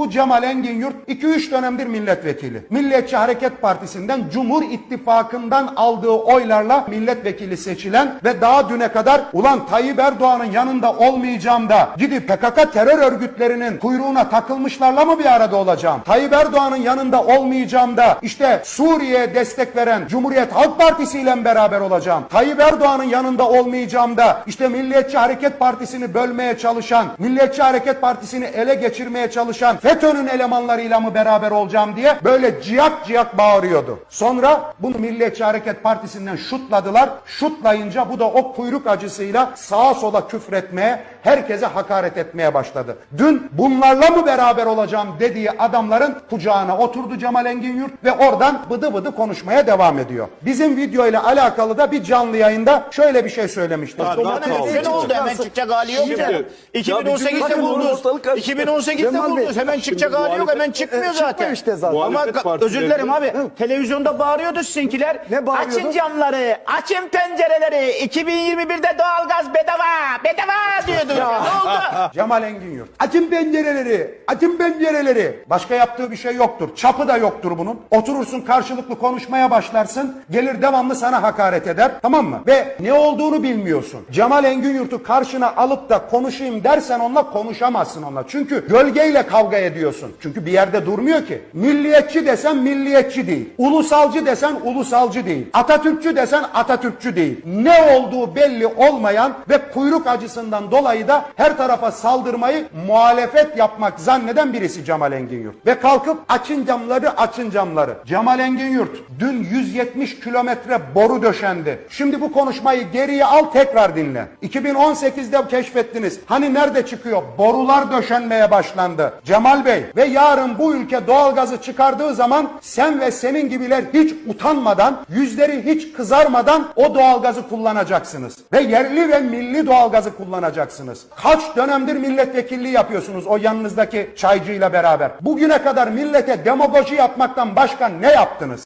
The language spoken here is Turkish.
Bu Cemal Engin Yurt 2-3 dönemdir milletvekili. Milliyetçi Hareket Partisi'nden Cumhur İttifakı'ndan aldığı oylarla milletvekili seçilen ve daha düne kadar ulan Tayyip Erdoğan'ın yanında olmayacağım da gidip PKK terör örgütlerinin kuyruğuna takılmışlarla mı bir arada olacağım? Tayyip Erdoğan'ın yanında olmayacağım da işte Suriye'ye destek veren Cumhuriyet Halk Partisi ile beraber olacağım. Tayyip Erdoğan'ın yanında olmayacağım da işte Milliyetçi Hareket Partisi'ni bölmeye çalışan, Milliyetçi Hareket Partisi'ni ele geçirmeye çalışan FETÖ'nün elemanlarıyla mı beraber olacağım diye böyle ciyak ciyak bağırıyordu. Sonra bunu Milliyetçi Hareket Partisi'nden şutladılar. Şutlayınca bu da o kuyruk acısıyla sağa sola küfretmeye, herkese hakaret etmeye başladı. Dün bunlarla mı beraber olacağım dediği adamların kucağına oturdu Cemal Engin Yurt ve oradan bıdı bıdı konuşmaya devam ediyor. Bizim video ile alakalı da bir canlı yayında şöyle bir şey söylemişti. Bana Sağ ne oldu hemen çıkacak hali yok Şimdi- ya. Ya bir 2018'de bakın, buldunuz. ortalık karıştı. 2018'de Cemal Bey, buldunuz. Hemen çıkacak hali yok. Hemen çıkmıyor çıkmıyor zaten. işte zaten. Ama Muhalefet ga- partileri- özür dilerim abi. Televizyonda bağırıyordu sizinkiler. Ne bağırıyordu? Açın camları, açın pencereleri. 2021'de doğalgaz bedava, bedava diyordu. Ne oldu? Cemal Engin Yurt. Açın pencereleri, açın pencereleri. Başka yaptığı bir şey yoktur. Çapı da yoktur bunun. Oturursun karşılıklı konuşmaya başlarsın. Gelir devamlı sana hakaret eder. Tamam mı? Ve ne olduğunu bilmiyorsun. Cemal Engin Yurt'u karşına alıp da konuşayım dersen onunla konuşamazsın onunla. Çünkü gölgeyle kavga ediyorsun. Çünkü bir yerde durmuyor ki. Milliyetçi desen milliyetçi değil. Ulusalcı desen ulusalcı değil. Atatürkçü desen Atatürkçü değil. Ne olduğu belli olmayan ve kuyruk acısından dolayı da her tarafa saldırmayı muhalefet yapmak zanneden birisi Cemal Engin Yurt. Ve kalkıp açın camları açın camları. Cemal Engin Yurt dün 170 kilometre boru döşendi. Şimdi bu konuşmayı geriye al tekrar dinle. 2018'de keşfettiniz. Hani nerede çıkıyor? Borular döşenmeye başlandı. Cemal Bey ve yarın bu ülke doğalgazı çıkardığı zaman sen ve senin gibiler hiç utanmadan, yüzleri hiç kızarmadan o doğalgazı kullanacaksınız. Ve yerli ve milli doğalgazı kullanacaksınız. Kaç dönemdir milletvekilliği yapıyorsunuz o yanınızdaki çaycıyla beraber. Bugüne kadar millete demagoji yapmaktan başka ne yaptınız?